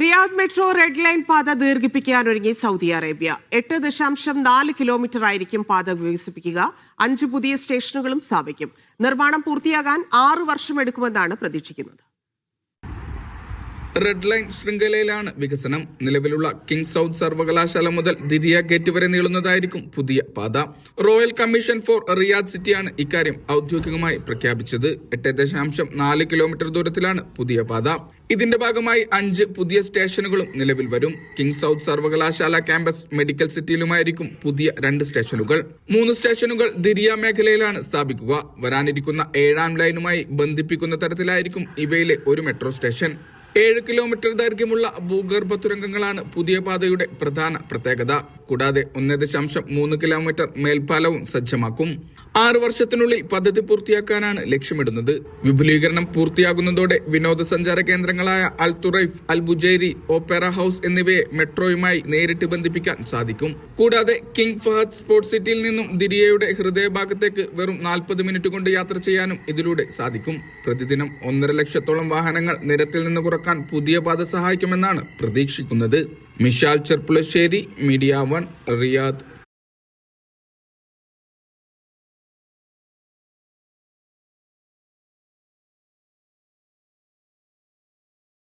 Riyadh metro red line പാത ദീർഘിപ്പിക്കാൻ ഒരുങ്ങി Saudi Arabia. എട്ട് ദശാംശം നാല് കിലോമീറ്റർ ആയിരിക്കും പാത വികസിപ്പിക്കുക. അഞ്ച് പുതിയ സ്റ്റേഷനുകളും സ്ഥാപിക്കും. നിർമ്മാണം പൂർത്തിയാകാൻ ആറു വർഷമെടുക്കുമെന്നാണ് പ്രതീക്ഷിക്കുന്നത്. റെഡ് ലൈൻ ശൃംഖലയിലാണ് വികസനം. നിലവിലുള്ള കിങ് സൗത്ത് സർവകലാശാല മുതൽ ദിരിയ ഗേറ്റ് വരെ നീളുന്നതായിരിക്കും പുതിയ പാത. റോയൽ കമ്മീഷൻ ഫോർ റിയാദ് സിറ്റിയാണ് ഇക്കാര്യം ഔദ്യോഗികമായി പ്രഖ്യാപിച്ചത്. എട്ട് ദശാംശം നാല് കിലോമീറ്റർ ദൂരത്തിലാണ് പുതിയ പാത. ഇതിന്റെ ഭാഗമായി അഞ്ച് പുതിയ സ്റ്റേഷനുകളും നിലവിൽ വരും. കിങ് സൗത്ത് സർവകലാശാല ക്യാമ്പസ് മെഡിക്കൽ സിറ്റിയിലുമായിരിക്കും പുതിയ രണ്ട് സ്റ്റേഷനുകൾ. മൂന്ന് സ്റ്റേഷനുകൾ ദിരിയ മേഖലയിലാണ് സ്ഥാപിക്കുക. വരാനിരിക്കുന്ന ഏഴാം ലൈനുമായി ബന്ധിപ്പിക്കുന്ന തരത്തിലായിരിക്കും ഇവയിലെ ഒരു മെട്രോ സ്റ്റേഷൻ ഏഴ് കിലോമീറ്റർ ദൈർഘ്യമുള്ള ഭൂഗർഭ തുരങ്കങ്ങളാണ് പുതിയ പാതയുടെ പ്രധാന പ്രത്യേകത. കൂടാതെ ഒന്ന് ദശാംശം മൂന്ന് കിലോമീറ്റർ മേൽപ്പാലവും സജ്ജമാക്കും. ആറ് വർഷത്തിനുള്ളിൽ പദ്ധതി പൂർത്തിയാക്കാനാണ് ലക്ഷ്യമിടുന്നത്. വിപുലീകരണം പൂർത്തിയാകുന്നതോടെ വിനോദസഞ്ചാര കേന്ദ്രങ്ങളായ Al Turaif Al Bujairi opera house എന്നിവയെ മെട്രോയുമായി നേരിട്ട് ബന്ധിപ്പിക്കാൻ സാധിക്കും. കൂടാതെ കിങ് ഫഹദ് സ്പോർട്സ് സിറ്റിയിൽ നിന്നും ദിരിയയുടെ ഹൃദയഭാഗത്തേക്ക് വെറും നാൽപ്പത് മിനിറ്റ് കൊണ്ട് യാത്ര ചെയ്യാനും ഇതിലൂടെ സാധിക്കും. പ്രതിദിനം ഒന്നര ലക്ഷത്തോളം വാഹനങ്ങൾ നിരത്തിൽ നിന്ന് കുറയ്ക്കാൻ പുതിയ പാത സഹായിക്കുമെന്നാണ് പ്രതീക്ഷിക്കുന്നത്. Mishal Cherpulassery media one Riyadh